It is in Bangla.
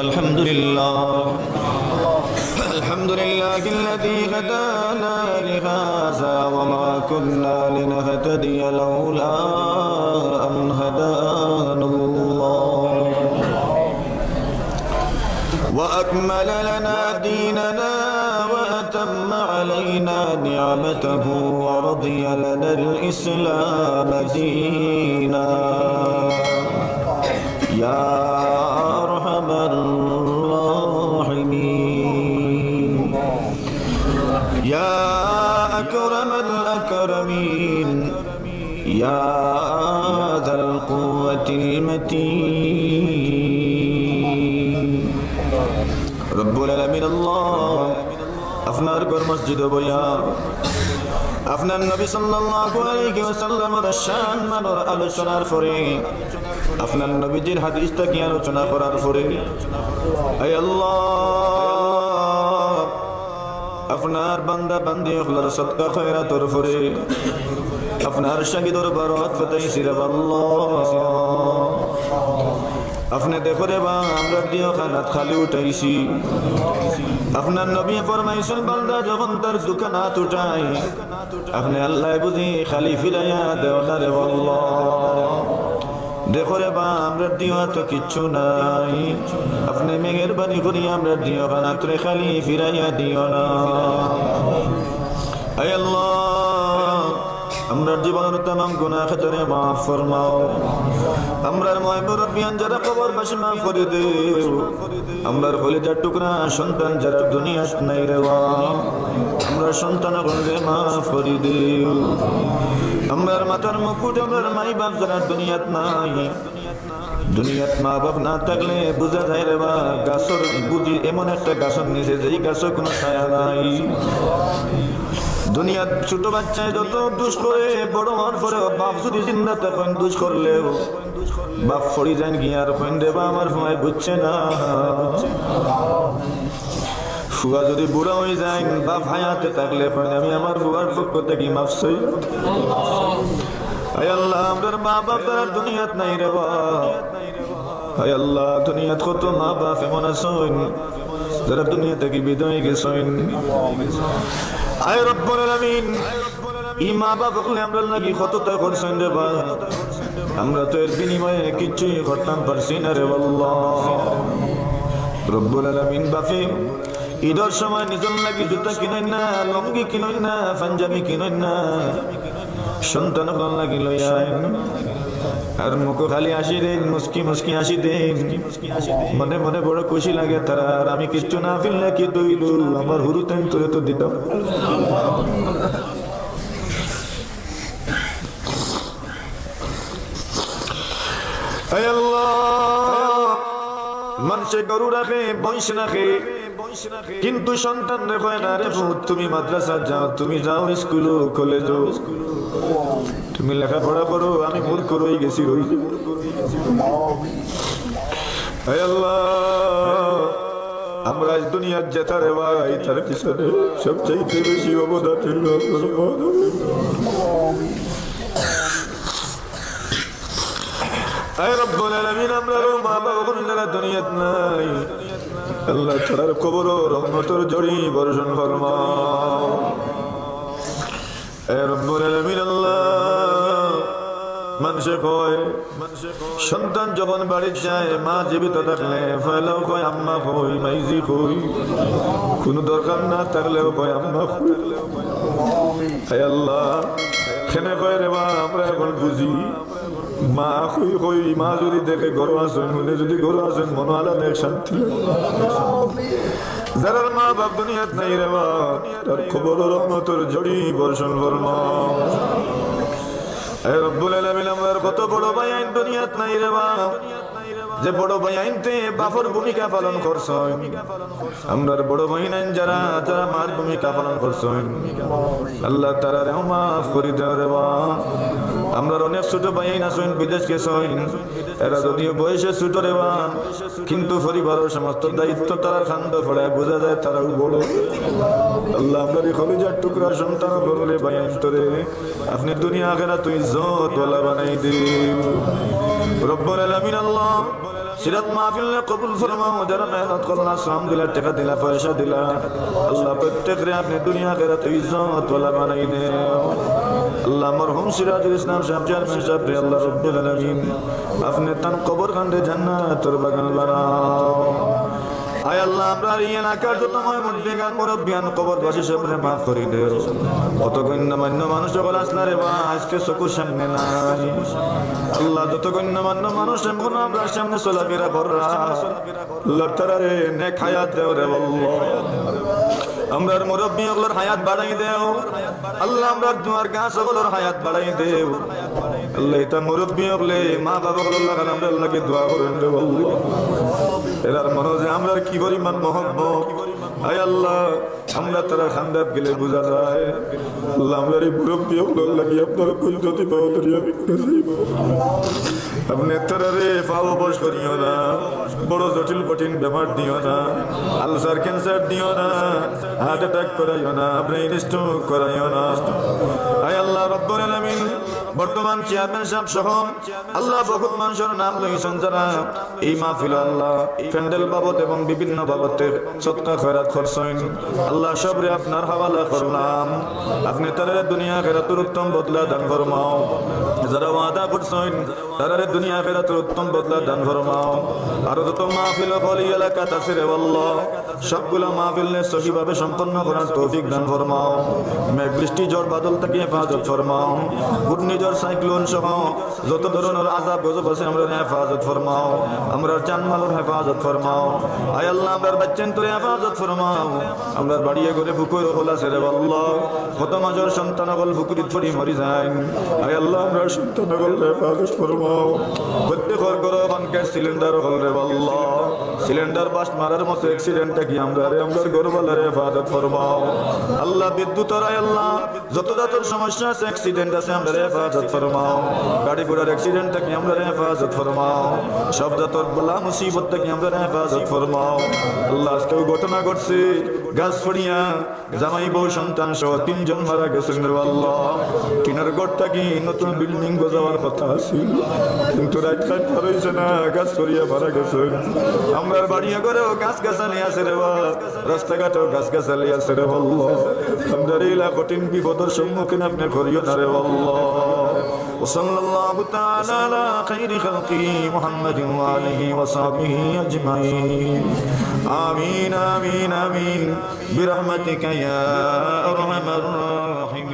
الحمد لله. الحمد لله الذي هدانا لهذا وما كنا لنهتدي لولا أن هدانا الله. وأكمل لنا ديننا وأتم علينا نعمته ورضي لنا الإسلام دينا. يا يا ذا القوة المتين رب العالمين الله আপনার ঘর মসজিদ বইয়া আপনার নবী সাল্লাল্লাহু আলাইহি ওয়াসাল্লামের শান মানর আলোচনার পরে আপনার নবীজির হাদিসটা কি আলোচনা করার পরে আয় আল্লাহ আপনার বান্দা বান্দি হলার সৎকা খয়রাতর পরে আপনার শাহিদর বারত ফতাই সিরাব আপনি দেখো রে বা আমরা দিও খানাত খালি উঠাইছি আপনার নবী ফরমাইছেন বান্দা যখন তার দোকান উঠাই আপনি আল্লাহ বুঝি খালি ফিরাইয়া দেও না রে বল্লাহ দেখো রে বা আমরা দিও তো কিচ্ছু নাই আপনি মেঘের বাড়ি করি আমরা দিও খানাত রে খালি ফিরাইয়া দিও না আল্লাহ আমরার জীবনের তাম গুনাহ খাতারে মাফ ফরমাও। আমরার ময় মুরব্বিয়ান যারা কবর বাসি মাফ করে দেও। আমরার কলিজার টুকরা সন্তান যারা দুনিয়াত নাই রে আমরা সন্তান গণরে মাফ করে দেও। আমরার মাথার মুকুট, আমরার মাই বাপ যারা দুনিয়াত নাই। দুনিয়াত মা বাপ না থাকলে বুঝা যায় রে বা গাছর বুঝি এমন একটা গাছর নিচে যেই গাছর কোনো ছায়া নাই। দুনিয়ার ছোট বাচ্চায় যত দুষ করে, বড় হওয়ার পরে বাপ যদি জিন্দা তখন দুষ করলেও বাপ ফড়ি যান গিয়ে আর কইন দেবা? আমার ভয় বুঝছে না। ফুয়া যদি বুড়া হয়ে যায়, বাপ হায়াতে থাকলে কইন আমি আমার ফুয়ার পক্ষ থেকে মাফ আয় আল্লাহ আমার মা বাপ তার দুনিয়াত নাই রে হায় আল্লাহ, দুনিয়াত কত মা বাপ এমন আছেন, যারা দুনিয়া থেকে বিদায় গেছেন। আয় রব্বুল আলামিন। ই মা বাপ হলে আমরা নাকি কতটা করছেন রে বা? আমরা তো এর বিনিময়ে কিছুই করতাম পারছি না রে আল্লাহ। রব্বুল আলামিন বাপে, ঈদের সময় নিজের লাগি জুতা কিনেন না, লঙ্গি কিনেন না, পাঞ্জাবি কিনেন না। সন্তান লাগি লইয়া আর মুখ খালি আসি দেন মুস্কি মুস্কি আসি দেন মনে মনে বড় খুশি লাগে তারা আর আমি কিচ্ছু না ফেললে কি দইল আমার হুরু টাইম তোরে তো দিতাম মানুষে গরু রাখে বংশ রাখে কিন্তু সন্তান কয় না রে তুমি মাদ্রাসা যাও, তুমি যাও স্কুল কলেজ তুমি লেখাপড়া করো, আমি মূর্খ রয়ে গেছি রই। আল্লাহ, আমরা আজ দুনিয়ার জেতারে ভাই, তার পিছনে সবচেয়ে বেশি অবদান ছিল আপনার মহানবীর। আয় মা দুনিয়াত নাই। কয় সন্তান যখন বাড়ি যায়, মা জীবিত থাকলে ফেলেও কয়, আম্মা কই, মাইজি কই? কোনো দরকার না থাকলেও কয়, আম্মা কই? আল্লাহ খেনে কয় রে মা, আমরা এখন বুঝি। মা কই কই মা যদি দেখে গরু আসেন মনে যদি গরু আসেন, মনে আলাদা শান্তি। যারা মা বাপ দুনিয়াত নাই রে মা, তার খবর রহমতর জড়ি বর্ষণ ফরমা রব্বুল আলামিন, আমার কত বড় ভাই আইন দুনিয়াত নাই রে মা। যে বড় ভাই আইনতে বাপর ভূমিকা পালন করছেন, আমরার বড় ভাই আইন যারা যারা মার ভূমিকা পালন করছেন। আল্লাহ তারা রে মাফ করে দেও রে মা। আমরা অনেক ছোট ভাই না সইন বিদেশ গেছেন এরা যদিও বয়সে ছোট রেবান কিন্তু পরিবারের সমস্ত দায়িত্ব তারা খান্দ ফড়ায়, বোঝা যায় তারাও বড়। আল্লাহ এই খলিজার টুকরা সন্তান বললে ভাই, অন্তরে। আপনি দুনিয়া আখেরা তুই ইজ্জত ওয়ালা বানাই দিন। রব্বুল আলামিন আল্লাহ, সিরাত মাহফিল কবুল ফরমাও যারা মেহনত করলা শ্রম দিলা, টাকা দিলা, পয়সা দিলা। আল্লাহ প্রত্যেক রে আপনি দুনিয়া আখেরা তুই ইজ্জত ওয়ালা বানাই দেন। আল্লাহ মরহুম সিরাজুল ইসলাম সাহেব চেয়ারম্যান সাহেব রে আল্লাহ রব্বুল আলামিন, আপনি তান কবর খান্ডে জান্নাতের বাগান বানাও আয় আল্লাহ, আমরা এই এলাকার যত ময় মুদ্দিগান মুরব্বিয়ান, কবরবাসী সবরে মাফ করে দেও কত গণ্যমান্য মানুষ সকল আসনা রে বা আজকে চকুর সামনে নাই। আল্লাহ, যত গণ্যমান্য মানুষ এখন আমরা সামনে চলাফেরা কররা লটারা রে নেক হায়াত দেও রে, আল্লাহ। আমরার মুরব্বী ওগুলোর হায়াত বাড়াই দেও। আল্লাহ আমরা দুয়ার গাছ ওগুলোর হায়াত বাড়াই দেও। আল্লাহ এটা মুরব্বী ওগুলে, মা বাবা ওগুলোর লাগান আমরা আল্লাহকে দোয়া করেন রে আল্লাহ। এরার মনে যে আমরা কি পরিমাণ মহব্বত? আয় আল্লাহ, আমরা তারা খান্দাত গেলে বোঝা যায়। আল্লাহ আমরা এই মুরব্বী ওগুলোর লাগি আপনার কুঞ্জতি পাওয়া দরিয়া আপনি তারা রে পাও বস করিও না। বড় জটিল, কঠিন বেমার দিও না। আলসার ক্যান্সার দিও না। হার্ট অ্যাটাক করাইও না। ব্রেইন স্ট্রোক করাইও না। আয় আল্লাহ, রব্বুল আলামিন। বর্তমান চেয়ারম্যান সাহেব সহ আল্লাহ বহুত মানুষের নাম লইছেন যারা। এই মাহফিল আল্লাহ প্যান্ডেল বাবদ এবং বিভিন্ন বাবতের সৎকা, খয়রাত করছেন। আল্লাহ সবরে আপনার হাওয়ালা করলাম। আপনি তারা দুনিয়া খেরাতুর উত্তম বদলা দান ফরমাও। যারা ওয়াদা করছেন তারা দুনিয়া খেরাতুর উত্তম বদলা দান ফরমাও। আর যত মাহফিল বলি এলাকা আছে রে আল্লাহ সবগুলো মাহফিল সহিভাবে সম্পন্ন করার তৌফিক দান ফরমাও। মেঘ, বৃষ্টি, ঝড়, বাদল থেকে হেফাজত ফরমাও। ঘূর্ণিঝড়, সাইক্লোন সহ যত ধরনের আজাব গজব আছে, আমরা হেফাজত ফরমাও। আমরা জানমালের হেফাজত ফরমাও। আয় আল্লাহ, আমরা বাচ্চান তোর হেফাজত ফরমাও। আমরা বাড়িয়ে করে ফুকুর হলা সেরে আল্লাহ কত মাজর সন্তান বল ফুকুরিত পড়ি মরি যায়। আয় আল্লাহ, আমরা সন্তান বল হেফাজত ফরমাও। প্রত্যেকর গরো বানকে সিলিন্ডার হল রে আল্লাহ সিলিন্ডার বাস্ট মারার মতো অ্যাক্সিডেন্টটা কি আমরা রে, আমরা গরবালার হেফাজত ফরমাও। আল্লাহ বিদ্যুৎ আয় আল্লাহ, যত যত সমস্যা আছে অ্যাক্সিডেন্ট আছে, আমরা হেফাজত ফরমাও। গাড়ি ঘোড়ার অ্যাক্সিডেন্ট থেকে আমরা হেফাজত ফরমাও। সব যত বলা মুসিবত থেকে আমরা হেফাজত ফরমাও। আল্লাহ আজকেও ঘটনা ঘটছে। গাছ ফড়িয়া জামাই বউ সন্তান সহ তিনজন মারা গেছেন আল্লাহ, টিনার ঘরটা কি নতুন বিল্ডিং গজাবার কথা ছিল কিন্তু রাত রাত পার হইছে না, গাছ ফড়িয়া মারা গেছেন আমরা বাড়িয়া করেও গাছ গাছালি আছে রে বা রাস্তাঘাটেও গাছ গাছালি আছে রে আল্লাহ আমরা এলা কঠিন বিপদের সম্মুখীন আপনি করিও না রে আল্লাহ وصلى الله تعالى على خير خلقه محمد وآله وصحبه أجمعين. آمين آمين آمين. برحمتك يا أرحم الراحمين.